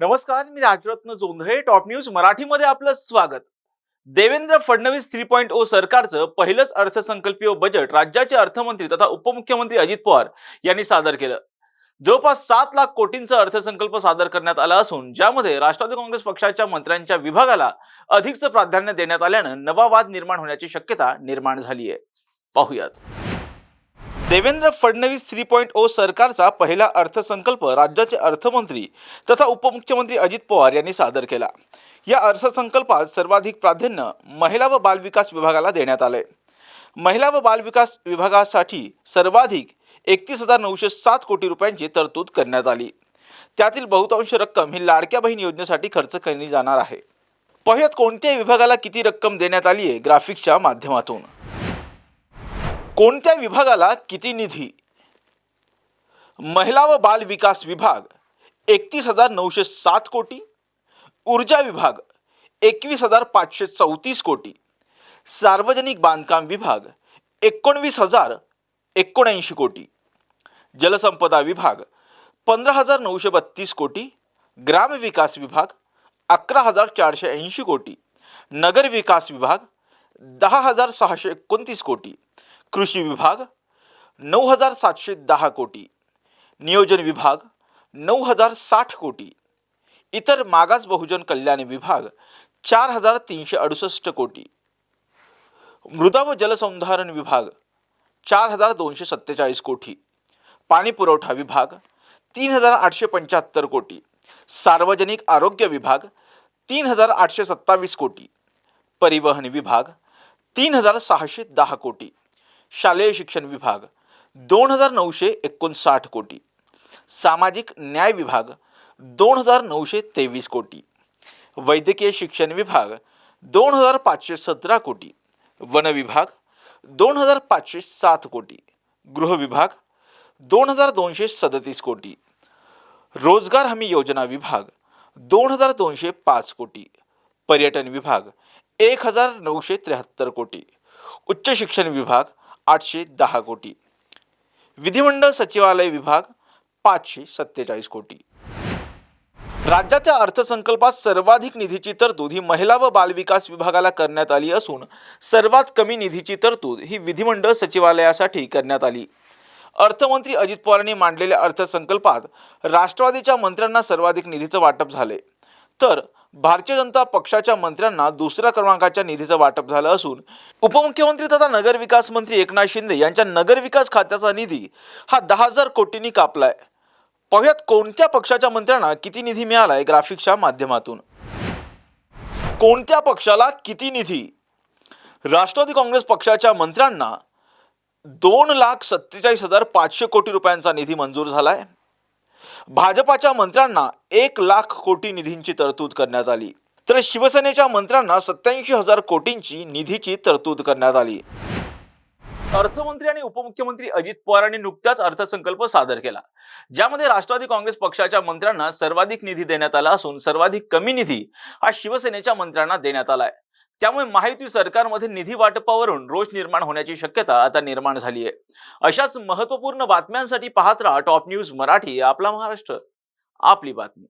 नमस्कार मी Rajratna Jondhale top news मराठीमध्ये आपलं स्वागत. Devendra Fadnavis three point O सरकारचं पहिलंच अर्थसंकल्पीय बजेट राज्याचे अर्थमंत्री तथा उपमुख्यमंत्री अजित पवार यांनी सादर केलं. जवळपास सात लाख कोटींचा अर्थसंकल्प सादर करण्यात आला असून ज्यामध्ये राष्ट्रवादी काँग्रेस पक्षाच्या मंत्र्यांच्या विभागाला अधिकचं प्राधान्य देण्यात आल्यानं नवा वाद निर्माण होण्याची शक्यता निर्माण झाली आहे पाहुयात. Devendra Fadnavis three point O सरकारचा पहिला अर्थसंकल्प राज्याचे अर्थमंत्री तथा उपमुख्यमंत्री अजित पवार यांनी सादर केला. या अर्थसंकल्पात सर्वाधिक प्राधान्य महिला व बालविकास विभागाला देण्यात आले. महिला व बालविकास विभागासाठी सर्वाधिक एकतीस हजार नऊशे सात कोटी रुपयांची तरतूद करण्यात आली. त्यातील बहुतांश रक्कम ही लाडक्या बहीण योजनेसाठी खर्च केली जाणार आहे. पहिल्यात कोणत्याही विभागाला किती रक्कम देण्यात आली आहे ग्राफिक्सच्या माध्यमातून? कोणत्या विभागाला किती निधी? महिला व बाल विकास विभाग एकतीस हजार नऊशे सात कोटी. ऊर्जा विभाग एकवीस हजार पाचशे चौतीस कोटी. सार्वजनिक बांधकाम विभाग एकोणवीस हजार एकोणऐंशी कोटी. जलसंपदा विभाग पंधरा हजार नऊशे बत्तीस कोटी. ग्रामविकास विभाग अकरा हजार चारशे ऐंशी कोटी. नगर विकास विभाग दहा हजार सहाशे एकोणतीस कोटी. कृषी विभाग नऊ हजार सातशे दहा कोटी. नियोजन विभाग नऊ हजार साठ कोटी. इतर मागास बहुजन कल्याण विभाग चार हजार तीनशे अडुसष्ट कोटी. मृदा व जलसंधारण विभाग चार हजार दोनशे सत्तेचाळीस कोटी. पाणी पुरवठा विभाग तीन हजार आठशे पंच्याहत्तर कोटी. सार्वजनिक आरोग्य विभाग तीन हजार आठशे सत्तावीस कोटी. परिवहन विभाग तीन हजार सहाशे दहा कोटी. शालेय शिक्षण विभाग दोन हजार नऊशे एकोणसाठ कोटी. सामाजिक न्याय विभाग दोन हजार नऊशे तेवीस कोटी. वैद्यकीय शिक्षण विभाग दोन हजार पाचशे सतरा कोटी. वन विभाग दोन हजार पाचशे सात कोटी. गृह विभाग दोन हजार दोनशे सदतीस कोटी. रोजगार हमी योजना विभाग दोन हजार दोनशे पाच कोटी. पर्यटन विभाग एक हजार नऊशे त्र्याहत्तर कोटी. उच्च शिक्षण विभाग आठशे दहा कोटी. विधिमंडळ सचिवालय विभाग पाचशे सत्तेचाळीस कोटी. राज्याच्या अर्थसंकल्पात सर्वाधिक निधीची तरतूद ही महिला व बालविकास विभागाला करण्यात आली असून सर्वात कमी निधीची तरतूद ही विधिमंडळ सचिवालयासाठी करण्यात आली. अर्थमंत्री अजित पवारांनी मांडलेल्या अर्थसंकल्पात राष्ट्रवादीच्या मंत्र्यांना सर्वाधिक निधीचं वाटप झाले तर भारतीय जनता पक्षाच्या मंत्र्यांना दुसऱ्या क्रमांकाच्या निधीचं वाटप झालं असून उपमुख्यमंत्री तथा नगरविकास मंत्री एकनाथ शिंदे यांच्या नगरविकास खात्याचा निधी हा दहा हजार कोटींनी कापलाय. पाहुयात कोणत्या पक्षाच्या मंत्र्यांना किती निधी मिळालाय ग्राफिक्सच्या माध्यमातून? कोणत्या पक्षाला किती निधी? राष्ट्रवादी काँग्रेस पक्षाच्या मंत्र्यांना दोन लाख सत्तेचाळीस हजार पाचशे कोटी रुपयांचा निधी मंजूर झाला आहे भाजपाच्या मंत्र्यांना एक लाख कोटी निधींची तरतूद करण्यात आली. तर शिवसेनेच्या मंत्र्यांना सत्याऐंशी हजार कोटींची निधीची तरतूद करण्यात आली. अर्थमंत्री आणि उपमुख्यमंत्री अजित पवारांनी नुकताच अर्थसंकल्प सादर केला. ज्यामध्ये राष्ट्रवादी काँग्रेस पक्षाच्या मंत्र्यांना सर्वाधिक निधी देण्यात आला असून सर्वाधिक कमी निधी हा शिवसेनेच्या मंत्र्यांना देण्यात आलाय. त्यामुळे महायुती सरकारमध्ये निधी वाटपावरून रोष निर्माण होण्याची शक्यता आता निर्माण झाली आहे. अशाच महत्त्वपूर्ण बातम्यांसाठी पाहत राहा टॉप न्यूज मराठी आपला महाराष्ट्र. आपली बातमी.